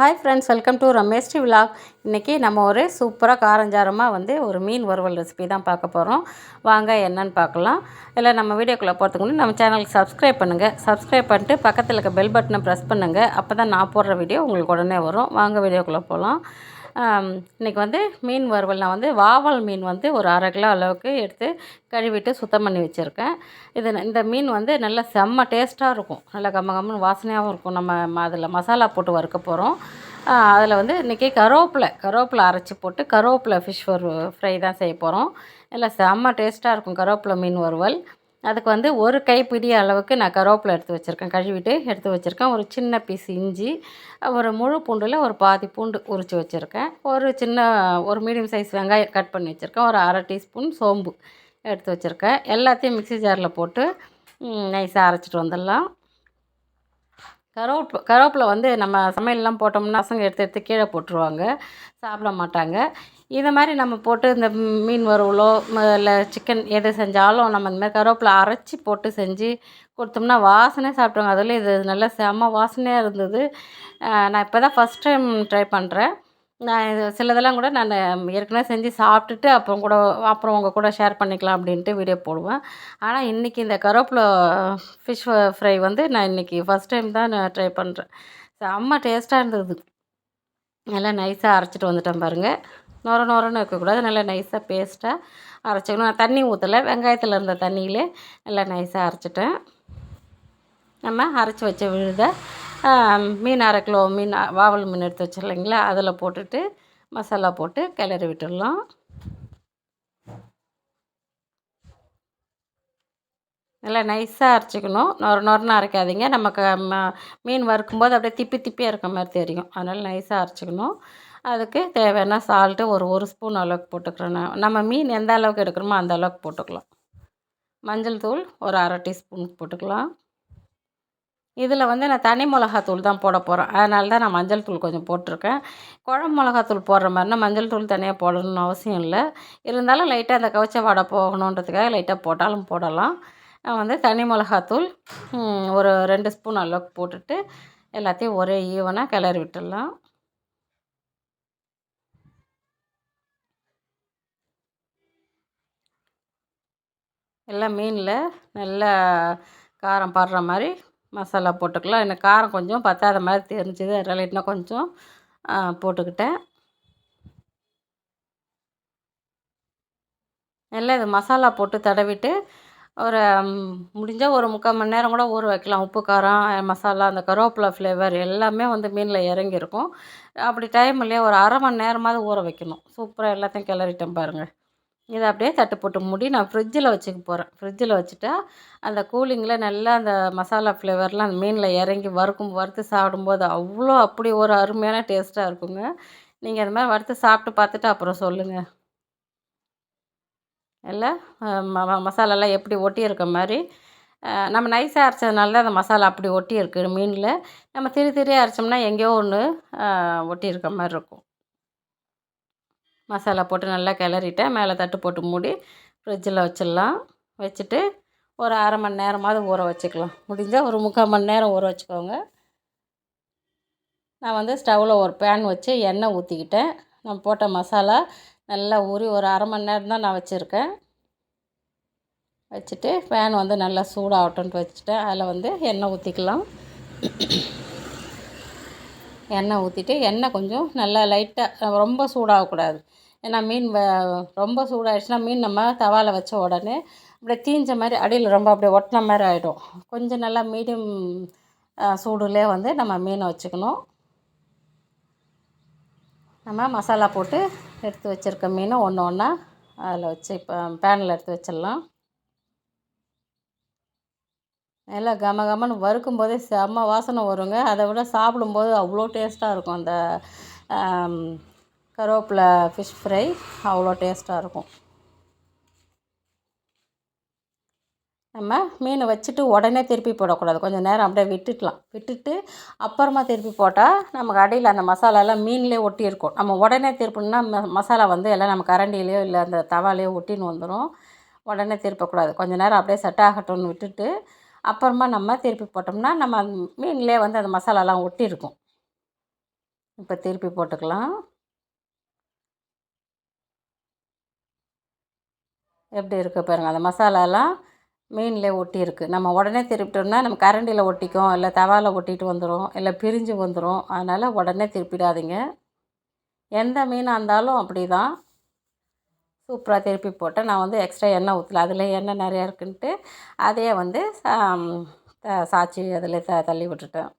Hi friends welcome to Ramesh vlog இன்றைக்கி நம்ம ஒரு சூப்பராக காரஞ்சாரமாக வந்து ஒரு மீன் வறுவல் ரெசிபி தான் பார்க்க போகிறோம் வாங்க என்னன்னு பார்க்கலாம். இல்லை நம்ம வீடியோக்குள்ளே போகிறதுக்கு முன்னாடி நம்ம சேனலுக்கு சப்ஸ்கிரைப் பண்ணுங்கள் சப்ஸ்கிரைப் பண்ணிட்டு பக்கத்தில் இருக்க பெல் பட்டனை ப்ரெஸ் பண்ணுங்கள் அப்போ தான் நான் போடுற வீடியோ உங்களுக்கு உடனே வரும். வாங்க வீடியோக்குள்ளே போகலாம் இன்றைக்கி வந்து மீன் வறுவல். நான் வந்து வாவல் மீன் வந்து ஒரு அரை கிலோ அளவுக்கு எடுத்து கழுவிட்டு சுத்தம் பண்ணி வச்சுருக்கேன். இது இந்த மீன் வந்து நல்லா செம்ம டேஸ்ட்டாக இருக்கும். நல்லா கம்ம கம்மன்னு வாசனையாகவும் இருக்கும். நம்ம அதில் மசாலா போட்டு வறுக்க போகிறோம் அதில் வந்து இன்றைக்கி கருவேப்பிலை கருவேப்பிலை அரைச்சி போட்டு கருவேப்பிலை ஃபிஷ் ஒரு ஃப்ரை தான் செய்ய போகிறோம் நல்லா செம்ம டேஸ்ட்டாக இருக்கும் கருவேப்பிலை மீன் வறுவல். அதுக்கு வந்து ஒரு கைப்பிடி அளவுக்கு நான் கருவேப்பிலை எடுத்து வச்சுருக்கேன். கழுவிட்டு எடுத்து வச்சுருக்கேன். ஒரு சின்ன பீஸ் இஞ்சி ஒரு முழு பூண்டில் ஒரு பாதி பூண்டு உரித்து வச்சுருக்கேன். ஒரு சின்ன ஒரு மீடியம் சைஸ் வெங்காயம் கட் பண்ணி வச்சுருக்கேன். ஒரு அரை டீஸ்பூன் சோம்பு எடுத்து வச்சுருக்கேன். எல்லாத்தையும் மிக்ஸி ஜாரில் போட்டு நைஸாக அரைச்சிட்டு வந்துடலாம். கருவேப் கருவேப்பிலை வந்து நம்ம சமையல்லாம் போட்டோம்னா பசங்க எடுத்து எடுத்து கீழே போட்டுருவாங்க. சாப்பிட மாட்டாங்க. இதை மாதிரி நம்ம போட்டு இந்த மீன் வறுவலோ இல்லை சிக்கன் எது செஞ்சாலும் நம்ம இந்த மாதிரி கருவேப்பிலை அரைச்சி போட்டு செஞ்சு கொடுத்தோம்னா வாசனை சாப்பிட்ருவாங்க அதில் இது நல்லா செம வாசனையாக இருந்தது. நான் இப்போ தான் ஃபஸ்ட் டைம் ட்ரை பண்ணுறேன் நான் இது சிலதெல்லாம் கூட நான் ஏற்கனவே செஞ்சு சாப்பிட்டுட்டு அப்புறம் கூட அப்புறம் உங்கள் கூட ஷேர் பண்ணிக்கலாம் அப்படின்ட்டு வீடியோ போடுவேன். ஆனால் இன்றைக்கி இந்த கருவேப்பிலை ஃபிஷ் ஃப்ரை வந்து நான் இன்றைக்கி ஃபஸ்ட் டைம் தான் நான் ட்ரை பண்ணுறேன் செம்ம டேஸ்ட்டாக இருந்தது. நல்லா நைஸாக அரைச்சிட்டு வந்துட்டேன் பாருங்கள் நொர நொரன்னு இருக்கக்கூடாது. நல்லா நைஸாக பேஸ்ட்டாக அரைச்சிக்கணும். நான் தண்ணி ஊற்றலை வெங்காயத்தில் இருந்த தண்ணியிலே நல்லா நைஸாக அரைச்சிட்டேன். நம்ம அரைச்சி வச்ச விழுதை மீன் அரை கிலோ மீன் வாவல் மீன் எடுத்து வச்சிடலைங்களா அதில் போட்டுட்டு மசாலா போட்டு கிளறி விட்டுடலாம். நல்லா நைஸாக அரைச்சிக்கணும். நொர நொரன்னு அரைக்காதீங்க. நமக்கு மீன் வறுக்கும்போது அப்படியே திப்பி திப்பியாக இருக்க மாதிரி தெரியும். அதனால் நைஸாக அரைச்சிக்கணும். அதுக்கு தேவையான சால்ட்டு ஒரு ஒரு ஸ்பூன் அளவுக்கு போட்டுக்கிறேன். நம்ம மீன் எந்த அளவுக்கு எடுக்கிறோமோ அந்த அளவுக்கு போட்டுக்கலாம். மஞ்சள் தூள் ஒரு அரை டீஸ்பூன் போட்டுக்கலாம். இதில் வந்து நான் தனி மிளகாத்தூள் தான் போட போகிறேன் அதனால தான் நான் மஞ்சள் தூள் கொஞ்சம் போட்டிருக்கேன். குழம்பு மிளகாத்தூள் போடுற மாதிரினா மஞ்சள் தூள் தனியாக போடணும்னு அவசியம் இல்லை. இருந்தாலும் லைட்டாக அந்த கவச்ச வடை போகணுன்றதுக்காக லைட்டாக போட்டாலும் போடலாம். நான் வந்து தனி மிளகாத்தூள் ஒரு ரெண்டு ஸ்பூன் அளவுக்கு போட்டுட்டு எல்லாத்தையும் ஒரே ஈவனாக கிளறி விட்டுடலாம். எல்லாம் மீனில் நல்லா காரம் படுற மாதிரி மசாலா போட்டுக்கலாம். எனக்கு காரம் கொஞ்சம் பத்தாத மாதிரி தெரிஞ்சுது. அதனால் இன்னும் கொஞ்சம் போட்டுக்கிட்டேன். நல்லா இது மசாலா போட்டு தடவிட்டு ஒரு முடிஞ்சால் ஒரு முக்கால் மணி நேரம் கூட ஊற வைக்கலாம். உப்பு காரம் மசாலா அந்த கருவேப்பிலை ஃப்ளேவர் எல்லாமே வந்து மீனில் இறங்கியிருக்கும். அப்படி டைம் இல்லையா ஒரு அரை மணி நேரமாவது ஊற வைக்கணும். சூப்பராக எல்லாத்தையும் கிளறிட்டேன் பாருங்கள் இதை அப்படியே தட்டு போட்டு மூடி நான் ஃப்ரிட்ஜில் வச்சுக்க போகிறேன் ஃப்ரிட்ஜில் வச்சுட்டா அந்த கூலிங்கில் நல்லா அந்த மசாலா ஃப்ளேவர்லாம் அந்த மீனில் இறங்கி வறுக்கும் வறுத்து சாப்பிடும்போது அவ்வளோ அப்படி ஒரு அருமையான டேஸ்ட்டாக இருக்குங்க. நீங்கள் அது மாதிரி வறுத்து சாப்பிட்டு பார்த்துட்டு அப்புறம் சொல்லுங்கள் இல்லை? மசாலாலாம் எப்படி ஒட்டியிருக்க மாதிரி. நம்ம நைஸாக அரைச்சதுனால தான் அந்த மசாலா அப்படி ஒட்டி இருக்குது மீனில். நம்ம திரி திரியாக அரைச்சோம்னா எங்கேயோ ஒன்று ஒட்டி இருக்க மாதிரி இருக்கும். மசாலா போட்டு நல்லா கிளறிட்டேன். மேலே தட்டு போட்டு மூடி ஃப்ரிட்ஜில் வச்சிடலாம். வச்சுட்டு ஒரு அரை மணி நேரமாவது ஊற வச்சுக்கலாம். முடிஞ்சால் ஒரு முக்கால் மணி நேரம் ஊற வச்சுக்கோங்க. நான் வந்து ஸ்டவ்வில் ஒரு பேன் வச்சு எண்ணெய் ஊற்றிக்கிட்டேன் நான் போட்ட மசாலா நல்லா ஊறி ஒரு அரை மணி நேரம் தான் நான் வச்சுருக்கேன். வச்சுட்டு ஃபேன் வந்து நல்லா சூடாகட்டும்ட்டு வச்சுட்டேன். அதில் வந்து எண்ணெய் ஊற்றிக்கலாம் எண்ணெய் ஊற்றிட்டு எண்ணெய் கொஞ்சம் நல்லா லைட்டாக ரொம்ப சூடாகக்கூடாது. ஏன்னா மீன் வ ரொம்ப சூடாகிடுச்சுன்னா மீன் நம்ம தவாவில் வச்ச உடனே அப்படியே தீஞ்ச மாதிரி அடியில் ரொம்ப அப்படியே ஒட்டின மாதிரி ஆகிடும் கொஞ்சம் நல்லா மீடியம் சூடுலேயே வந்து நம்ம மீனை வச்சுக்கணும். நம்ம மசாலா போட்டு எடுத்து வச்சுருக்க மீனை ஒன்று ஒன்றா அதில் வச்சு இப்போ பேனில் எடுத்து வச்சிடலாம். நல்லா கம கமன்னு வறுக்கும் போதே செம்ம வாசனை வருங்க. அதை விட சாப்பிடும்போது அவ்வளோ டேஸ்ட்டாக இருக்கும் அந்த கருவேப்பிலை ஃபிஷ் ஃப்ரை அவ்வளோ டேஸ்ட்டாக இருக்கும். நம்ம மீனை வச்சுட்டு உடனே திருப்பி போடக்கூடாது. கொஞ்சம் நேரம் அப்படியே விட்டுடலாம் விட்டுட்டு அப்புறமா திருப்பி போட்டால் நமக்கு அடியில் அந்த மசாலாலாம் மீன்லேயே ஒட்டி இருக்கும். நம்ம உடனே திருப்பினா மசாலா வந்து எல்லாம் நம்ம கரண்டிலேயோ இல்லை அந்த தவாலேயோ ஒட்டின்னு வந்துடும் உடனே திருப்பக்கூடாது. கொஞ்சம் நேரம் அப்படியே செட் ஆகட்டும்னு விட்டுட்டு அப்புறமா நம்ம திருப்பி போட்டோம்னா நம்ம மீன்லேயே வந்து அந்த மசாலாலாம் ஒட்டி இருக்கும் இப்போ திருப்பி போட்டுக்கலாம். எப்படி இருக்குது பாருங்கள் அந்த மசாலாலாம் மீன்லேயே ஒட்டியிருக்கு. நம்ம உடனே திருப்பிட்டோம்னா நம்ம கரண்டியில் ஒட்டிக்கும் இல்லை தவாவில் ஒட்டிட்டு வந்துடும் இல்லை பிரிஞ்சு வந்துடும் அதனால் உடனே திருப்பிடாதீங்க. எந்த மீனாக இருந்தாலும் அப்படி தான் சூப்பராக திருப்பி போட்டேன். நான் வந்து எக்ஸ்ட்ரா எண்ணெய் ஊற்றல அதில் எண்ணெய் நிறையா இருக்குன்ட்டு அதையே வந்து சாய்ச்சி அதில் த தள்ளி விட்டுட்டேன்.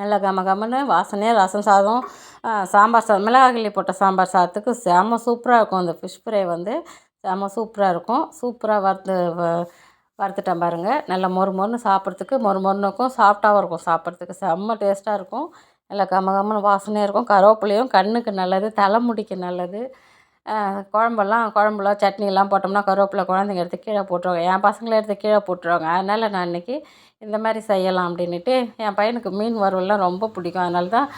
நல்லா கம கமன்னு வாசனையாக ரசம் சாதம் சாம்பார் சாதம் மிளகாய் போட்ட சாம்பார் சாதத்துக்கு செம்ம சூப்பராக இருக்கும். அந்த ஃபிஷ் ஃப்ரை வந்து செம்ம சூப்பராக இருக்கும். சூப்பராக வறுத்து வறுத்துட்டேன் பாருங்கள் நல்லா மொறு மொறுன்னு சாப்பிட்றதுக்கு மொறு மொறுன்னு இருக்கும் சாஃப்டாகவும் இருக்கும் சாப்பிட்றதுக்கு. செம்ம டேஸ்ட்டாக இருக்கும். நல்லா கம கமன்னு வாசனையாக இருக்கும். கருவேப்பிலையும் கண்ணுக்கு நல்லது தலைமுடிக்கு நல்லது. குழம்பெல்லாம் குழம்புல சட்னிலாம் போட்டோம்னா கருவேப்பிலை குழந்தைங்க எடுத்து கீழே போட்டுருவாங்க. என் பசங்களை எடுத்து கீழே போட்டுருவாங்க. அதனால் நான் இன்றைக்கி இந்த மாதிரி செய்யலாம் அப்படின்ட்டு என் பையனுக்கு மீன் வறுவல்லாம் ரொம்ப பிடிக்கும். அதனால தான்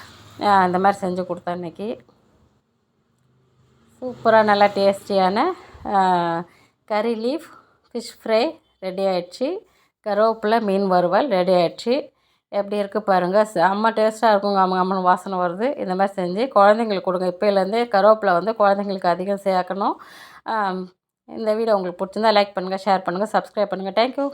இந்த மாதிரி செஞ்சு கொடுத்தேன் இன்றைக்கி சூப்பராக நல்லா டேஸ்டியான கறி லீஃப் ஃபிஷ் ஃப்ரை ரெடி ஆகிடுச்சு கருவேப்பிலை மீன் வறுவல் ரெடி ஆகிடுச்சு எப்படி இருக்குது பாருங்கள் செம்ம டேஸ்ட்டாக இருக்கும் கம்ம கம்மன் வாசனை வருது. இந்த மாதிரி செஞ்சு குழந்தைங்களுக்கு கொடுங்க. இப்போலேருந்தே கருவேப்பிலை வந்து குழந்தைங்களுக்கு அதிகம் சேர்க்கணும். இந்த வீடியோ உங்களுக்கு பிடிச்சிருந்தா லைக் பண்ணுங்கள் ஷேர் பண்ணுங்கள் சப்ஸ்கிரைப் பண்ணுங்கள் தேங்க்யூ